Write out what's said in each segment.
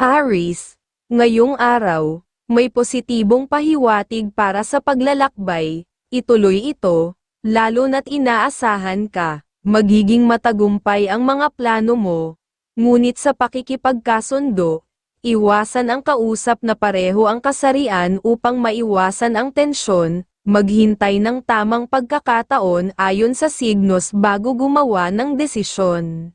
Aris, ngayong araw, may positibong pahiwatig para sa paglalakbay, ituloy ito, lalo na't inaasahan ka, magiging matagumpay ang mga plano mo, ngunit sa pakikipagkasundo, iwasan ang kausap na pareho ang kasarian upang maiwasan ang tensyon, maghintay ng tamang pagkakataon ayon sa signos bago gumawa ng desisyon.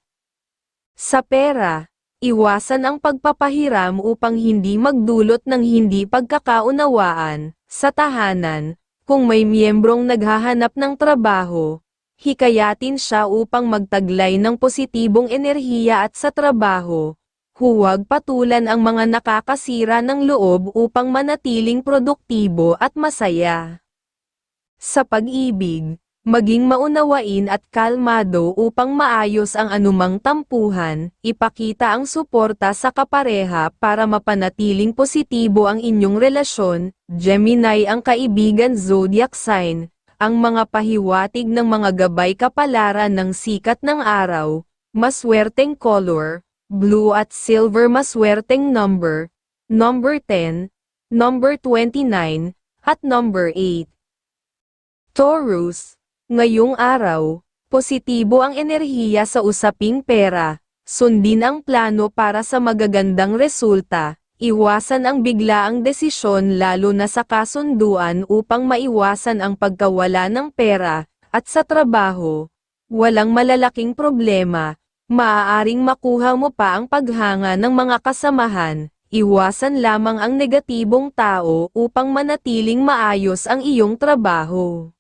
Sa pera, iwasan ang pagpapahiram upang hindi magdulot ng hindi pagkakaunawaan, sa tahanan, kung may miyembrong naghahanap ng trabaho, hikayatin siya upang magtaglay ng positibong enerhiya at sa trabaho, huwag patulan ang mga nakakasira ng loob upang manatiling produktibo at masaya. Sa pag-ibig, maging maunawain at kalmado upang maayos ang anumang tampuhan, ipakita ang suporta sa kapareha para mapanatiling positibo ang inyong relasyon, Gemini ang kaibigan zodiac sign, ang mga pahiwatig ng mga gabay kapalaran ng sikat ng araw, maswerteng color, blue at silver maswerteng number, number 10, number 29, at number 8. Taurus, ngayong araw, positibo ang enerhiya sa usaping pera, sundin ang plano para sa magagandang resulta, iwasan ang biglaang desisyon lalo na sa kasunduan upang maiwasan ang pagkawala ng pera, at sa trabaho, walang malalaking problema, maaaring makuha mo pa ang paghanga ng mga kasamahan, iwasan lamang ang negatibong tao upang manatiling maayos ang iyong trabaho.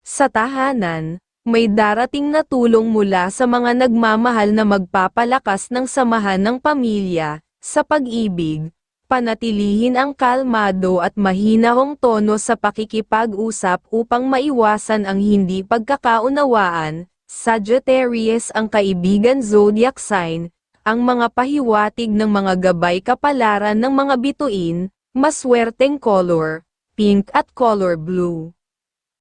Sa tahanan, may darating na tulong mula sa mga nagmamahal na magpapalakas ng samahan ng pamilya, sa pag-ibig, panatilihin ang kalmado at mahinahong tono sa pakikipag-usap upang maiwasan ang hindi pagkakaunawaan, Sagittarius ang kaibigan zodiac sign, ang mga pahiwatig ng mga gabay kapalaran ng mga bituin, maswerteng color, pink at color blue.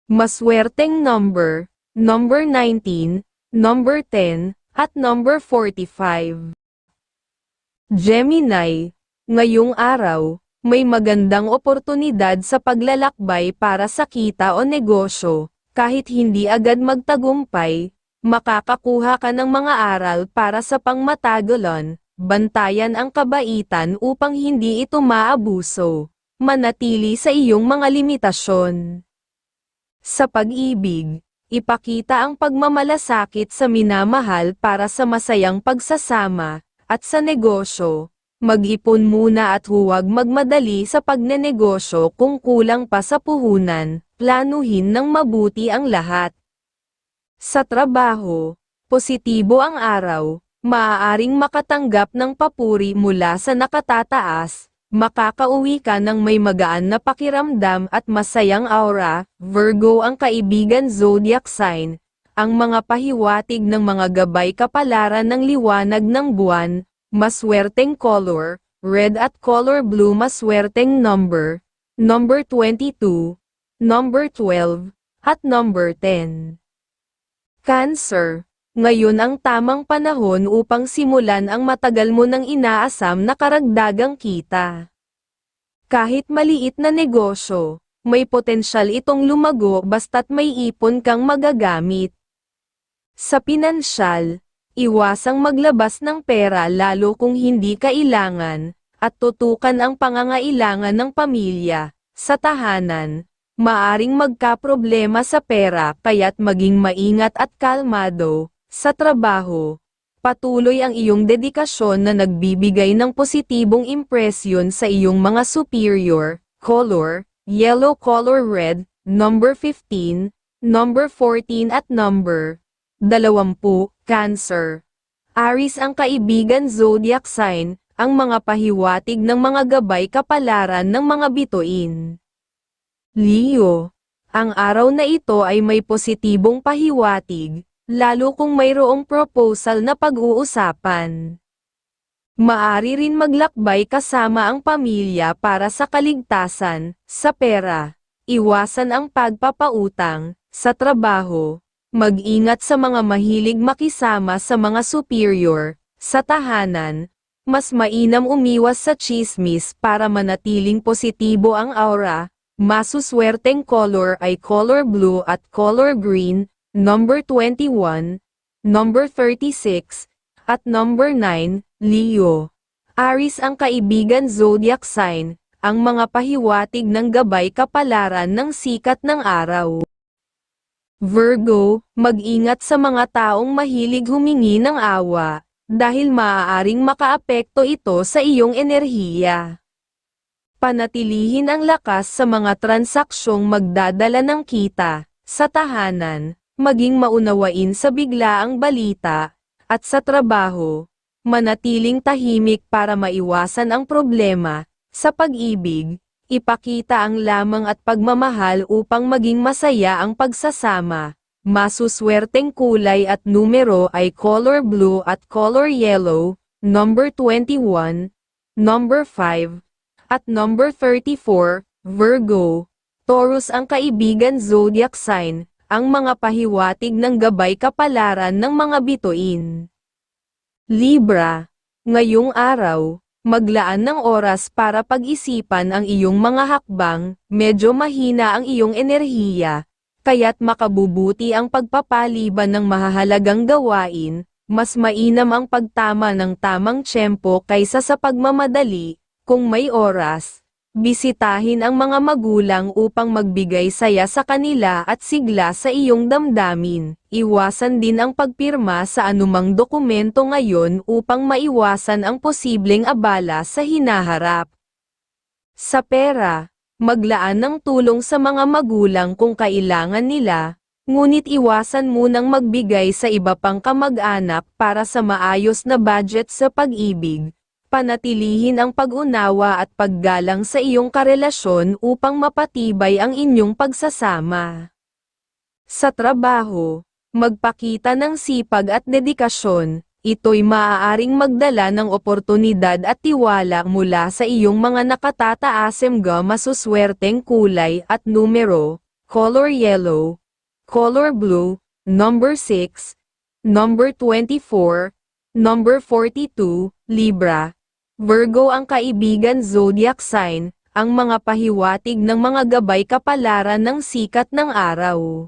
Maswerteng number, number 19, number 10, at number 45. Gemini, ngayong araw, may magandang oportunidad sa paglalakbay para sa kita o negosyo, kahit hindi agad magtagumpay, makakakuha ka ng mga aral para sa pangmatagalan, bantayan ang kabaitan upang hindi ito maabuso, manatili sa iyong mga limitasyon. Sa pag-ibig, ipakita ang pagmamalasakit sa minamahal para sa masayang pagsasama, at sa negosyo, mag-ipon muna at huwag magmadali sa pagnenegosyo kung kulang pa sa puhunan, planuhin ng mabuti ang lahat. Sa trabaho, positibo ang araw, maaaring makatanggap ng papuri mula sa nakatataas, makakauwi ka ng may magaan na pakiramdam at masayang aura, Virgo ang kaibigan zodiac sign, ang mga pahiwatig ng mga gabay kapalaran ng liwanag ng buwan, maswerteng color, red at color blue maswerteng number, number 22, number 12, at number 10. Cancer, ngayon ang tamang panahon upang simulan ang matagal mo nang inaasam na karagdagang kita. Kahit maliit na negosyo, may potensyal itong lumago basta't may ipon kang magagamit. Sa pinansyal, iwasang maglabas ng pera lalo kung hindi kailangan, at tutukan ang pangangailangan ng pamilya, sa tahanan, maaring magkaproblema sa pera kaya't maging maingat at kalmado, sa trabaho. Patuloy ang iyong dedikasyon na nagbibigay ng positibong impresyon sa iyong mga superior, color, yellow color red, number 15, number 14 at number 20, Cancer. Aris ang kaibigan zodiac sign, ang mga pahiwatig ng mga gabay kapalaran ng mga bituin. Leo. Ang araw na ito ay may positibong pahiwatig, lalo kung mayroong proposal na pag-uusapan. Maari rin maglakbay kasama ang pamilya para sa kaligtasan, sa pera, iwasan ang pagpapautang, sa trabaho, Mag-ingat sa mga mahilig makisama sa mga superior, sa tahanan, mas mainam umiwas sa chismis para manatiling positibo ang aura. Masuswerteng color ay color blue at color green, number 21, number 36, at number 9, Leo. Aris ang kaibigan zodiac sign, ang mga pahiwatig ng gabay kapalaran ng sikat ng araw. Virgo, mag-ingat sa mga taong mahilig humingi ng awa, dahil maaaring makaapekto ito sa iyong enerhiya. Panatilihin ang lakas sa mga transaksyong magdadala ng kita, sa tahanan, maging maunawain sa biglaang balita, at sa trabaho, manatiling tahimik para maiwasan ang problema, sa pag-ibig, ipakita ang lamang at pagmamahal upang maging masaya ang pagsasama. Masuswerteng kulay at numero ay color blue at color yellow, number 21, number 5, at number 34, Virgo. Taurus ang kaibigan zodiac sign, ang mga pahiwatig ng gabay kapalaran ng mga bituin. Libra, ngayong araw, maglaan ng oras para pag-isipan ang iyong mga hakbang, medyo mahina ang iyong enerhiya, kaya't makabubuti ang pagpapaliban ng mahahalagang gawain, mas mainam ang pagtama ng tamang tiyempo kaysa sa pagmamadali, kung may oras. Bisitahin ang mga magulang upang magbigay saya sa kanila at sigla sa iyong damdamin. Iwasan din ang pagpirma sa anumang dokumento ngayon upang maiwasan ang posibleng abala sa hinaharap. Sa pera, maglaan ng tulong sa mga magulang kung kailangan nila, ngunit iwasan munang magbigay sa iba pang kamag-anak para sa maayos na budget sa pag-ibig. Panatilihin ang pag-unawa at paggalang sa iyong karelasyon upang mapatibay ang inyong pagsasama. Sa trabaho, magpakita ng sipag at dedikasyon, ito'y maaaring magdala ng oportunidad at tiwala mula sa iyong mga nakatataasem ga masuswerteng kulay at numero, color yellow, color blue, number 6, number 24, number 42, Libra. Virgo ang kaibigan zodiac sign, ang mga pahiwatig ng mga gabay kapalaran ng sikat ng araw.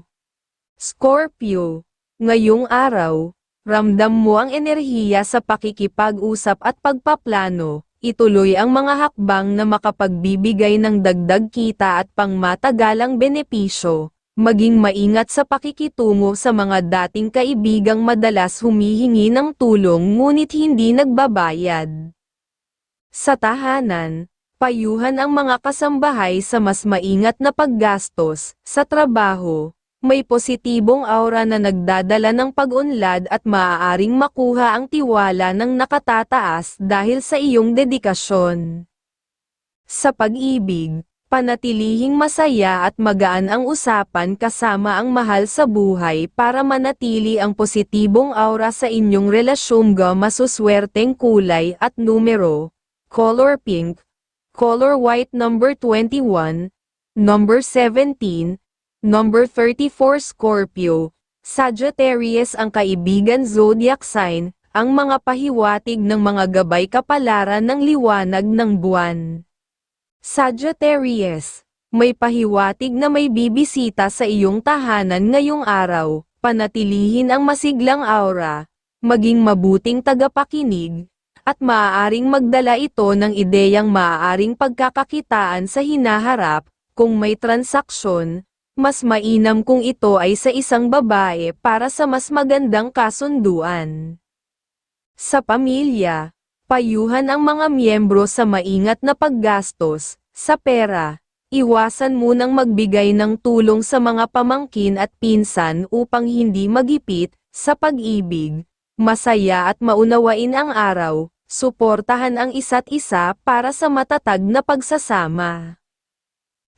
Scorpio, ngayong araw, ramdam mo ang enerhiya sa pakikipag-usap at pagpaplano, ituloy ang mga hakbang na makapagbibigay ng dagdag kita at pangmatagalang benepisyo, maging maingat sa pakikitungo sa mga dating kaibigang madalas humihingi ng tulong ngunit hindi nagbabayad. Sa tahanan, payuhan ang mga kasambahay sa mas maingat na paggastos, sa trabaho, may positibong aura na nagdadala ng pag-unlad at maaaring makuha ang tiwala ng nakatataas dahil sa iyong dedikasyon. Sa pag-ibig, panatilihing masaya at magaan ang usapan kasama ang mahal sa buhay para manatili ang positibong aura sa inyong relasyon ga masuswerteng kulay at numero color pink, color white number 21, number 17, number 34 Scorpio, Sagittarius ang kaibigan zodiac sign, ang mga pahiwatig ng mga gabay kapalaran ng liwanag ng buwan. Sagittarius, may pahiwatig na may bibisita sa iyong tahanan ngayong araw, panatilihin ang masiglang aura, maging mabuting tagapakinig, at maaaring magdala ito ng ideyang maaaring pagkakakitaan sa hinaharap, kung may transaksyon, mas mainam kung ito ay sa isang babae para sa mas magandang kasunduan. Sa pamilya, payuhan ang mga miyembro sa maingat na paggastos, sa pera, iwasan munang magbigay ng tulong sa mga pamangkin at pinsan upang hindi magipit, sa pag-ibig, masaya at maunawain ang araw, suportahan ang isa't isa para sa matatag na pagsasama.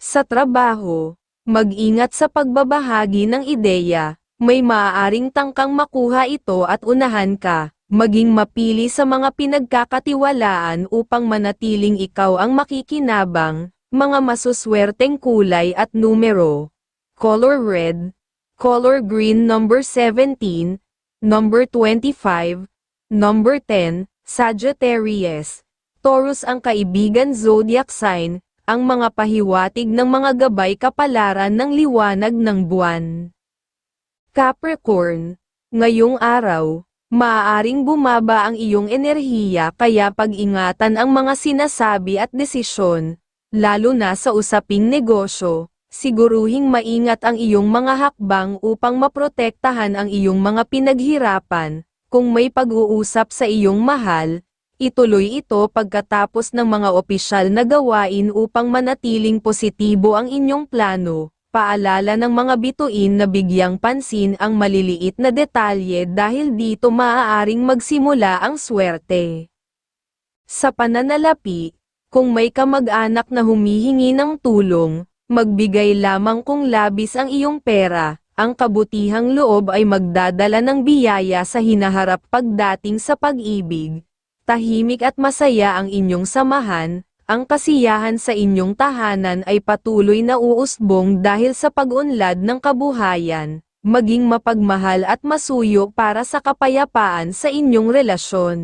Sa trabaho, mag-ingat sa pagbabahagi ng ideya, may maaaring tangkang makuha ito at unahan ka, maging mapili sa mga pinagkakatiwalaan upang manatiling ikaw ang makikinabang, mga masuswerteng kulay at numero. Color red, color green number 17, number 25, number 10, Sagittarius. Taurus ang kaibigan zodiac sign, ang mga pahiwatig ng mga gabay kapalaran ng liwanag ng buwan. Capricorn. Ngayong araw, maaaring bumaba ang iyong enerhiya kaya pag-ingatan ang mga sinasabi at desisyon, lalo na sa usaping negosyo, siguruhing maingat ang iyong mga hakbang upang maprotektahan ang iyong mga pinaghirapan, kung may pag-uusap sa iyong mahal, ituloy ito pagkatapos ng mga opisyal na gawain upang manatiling positibo ang inyong plano. Paalala ng mga bituin na bigyang pansin ang maliliit na detalye dahil dito maaaring magsimula ang swerte. Sa pananalapi, kung may kamag-anak na humihingi ng tulong, magbigay lamang kung labis ang iyong pera, ang kabutihang loob ay magdadala ng biyaya sa hinaharap pagdating sa pag-ibig. Tahimik at masaya ang inyong samahan, ang kasiyahan sa inyong tahanan ay patuloy na uusbong dahil sa pag-unlad ng kabuhayan, maging mapagmahal at masuyo para sa kapayapaan sa inyong relasyon.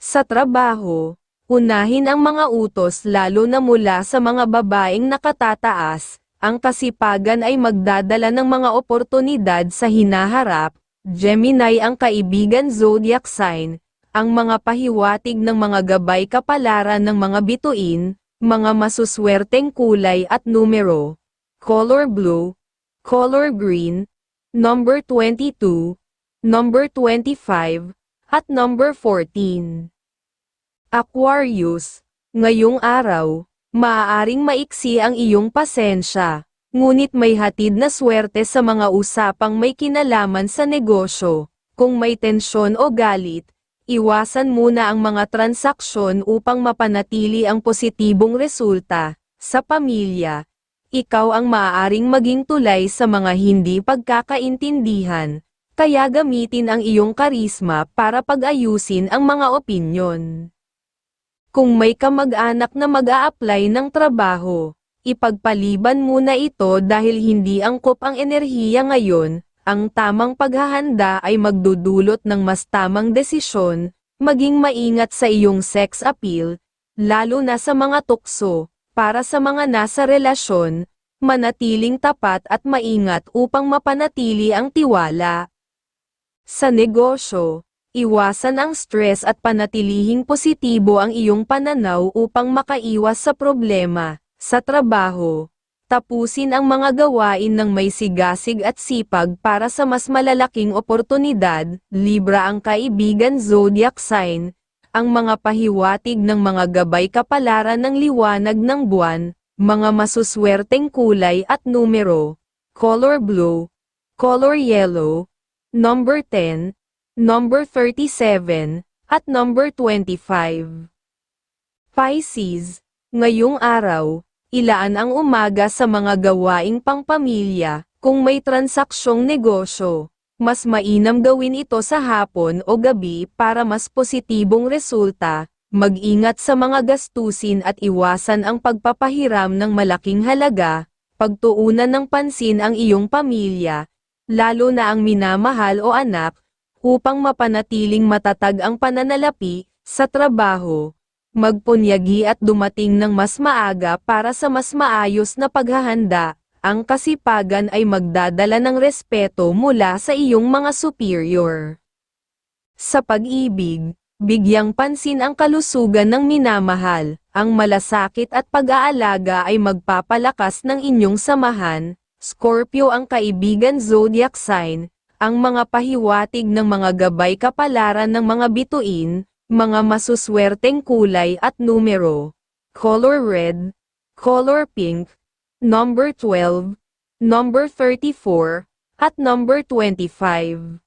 Sa trabaho, unahin ang mga utos lalo na mula sa mga babaeng nakatataas, ang kasipagan ay magdadala ng mga oportunidad sa hinaharap, Gemini ang kaibigan zodiac sign, ang mga pahiwatig ng mga gabay kapalaran ng mga bituin, mga masuswerteng kulay at numero, color blue, color green, number 22, number 25, at number 14. Aquarius, ngayong araw, maaaring maiksi ang iyong pasensya, ngunit may hatid na swerte sa mga usapang may kinalaman sa negosyo, kung may tensyon o galit, Iwasan muna ang mga transaksyon upang mapanatili ang positibong resulta. Sa pamilya, ikaw ang maaaring maging tulay sa mga hindi pagkakaintindihan, kaya gamitin ang iyong karisma para pag-ayusin ang mga opinyon. Kung may kamag-anak na mag-a-apply ng trabaho, ipagpaliban muna ito dahil hindi angkop ang enerhiya ngayon, ang tamang paghahanda ay magdudulot ng mas tamang desisyon, maging maingat sa iyong sex appeal, lalo na sa mga tukso, para sa mga nasa relasyon, manatiling tapat at maingat upang mapanatili ang tiwala. Sa negosyo, iwasan ang stress at panatilihing positibo ang iyong pananaw upang makaiwas sa problema. Sa trabaho, tapusin ang mga gawain ng may sigasig at sipag para sa mas malalaking oportunidad, Libra ang kaibigan zodiac sign, ang mga pahiwatig ng mga gabay kapalaran ng liwanag ng buwan, mga masuswerteng kulay at numero, color blue, color yellow, number 10, number 37, at number 25. Pisces, ngayong araw, Ilaan ang umaga sa mga gawaing pangpamilya, kung may transaksyong negosyo. Mas mainam gawin ito sa hapon o gabi para mas positibong resulta, mag-ingat sa mga gastusin at iwasan ang pagpapahiram ng malaking halaga, pagtuunan ng pansin ang iyong pamilya, lalo na ang minamahal o anak, upang mapanatiling matatag ang pananalapi, sa trabaho magpunyagi at dumating ng mas maaga para sa mas maayos na paghahanda, ang kasipagan ay magdadala ng respeto mula sa iyong mga superior. Sa pag-ibig, bigyang pansin ang kalusugan ng minamahal, ang malasakit at pag-aalaga ay magpapalakas ng inyong samahan, Scorpio ang kaibigan zodiac sign, ang mga pahiwatig ng mga gabay kapalaran ng mga bituin, mga masuswerteng kulay at numero, color red, color pink, number 12, number 34, at number 25.